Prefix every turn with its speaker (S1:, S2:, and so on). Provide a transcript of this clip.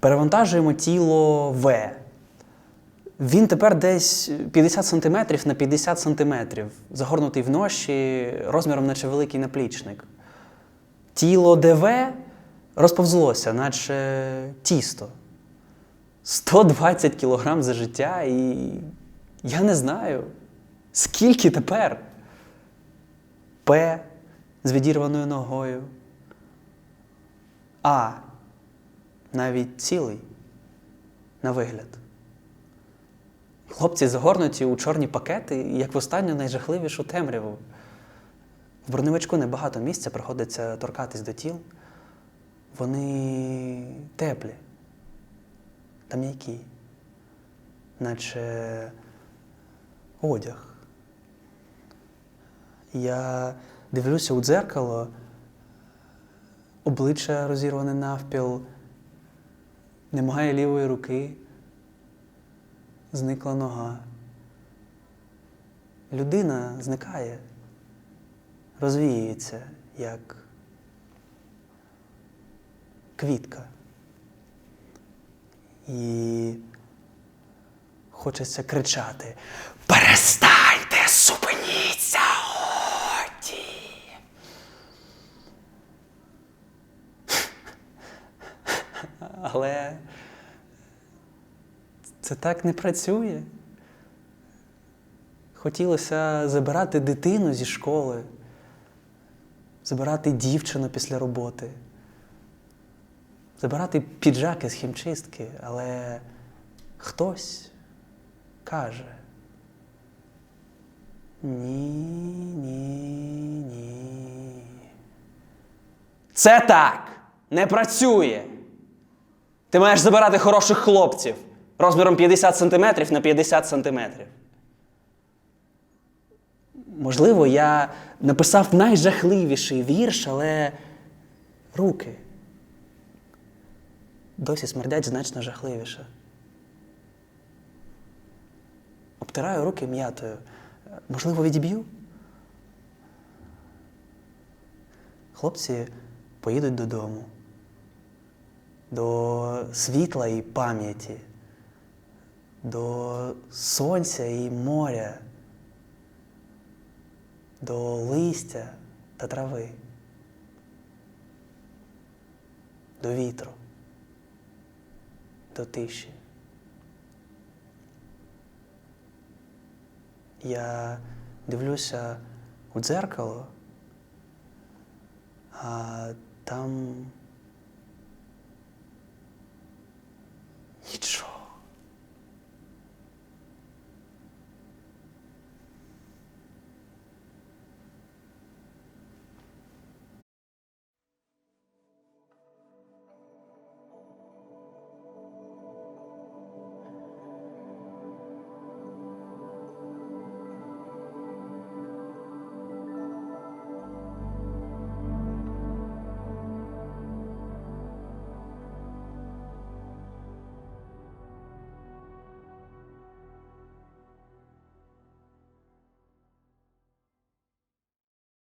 S1: Перевантажуємо тіло В. Він тепер десь 50 см на 50 см, загорнутий в ноші розміром, наче великий наплічник. Тіло ДВ розповзлося, наче тісто. 120 кг за життя, і я не знаю, скільки тепер. П з відірваною ногою. А навіть цілий на вигляд. Хлопці загорнуті у чорні пакети, як в останню найжахливішу темряву. В броневичку небагато місця приходиться торкатись до тіл. Вони теплі та м'які, наче одяг. Я дивлюся у дзеркало, обличчя розірване навпіл, немає лівої руки, зникла нога. Людина зникає, розвіюється, як квітка. І хочеться кричати: Перестаньте, Але це так не працює. Хотілося забирати дитину зі школи, забирати дівчину після роботи, забирати піджаки з хімчистки, але хтось каже. Ні, ні, ні. Це так не працює. Ти маєш забирати хороших хлопців розміром 50 см на 50 см. Можливо, я написав найжахливіший вірш, але руки досі смердять значно жахливіше. Обтираю руки м'ятою. Можливо, відіб'ю? Хлопці поїдуть додому. До світла і пам'яті, до сонця і моря, до листя та трави, до вітру, до тиші. Я дивлюся у дзеркало, а там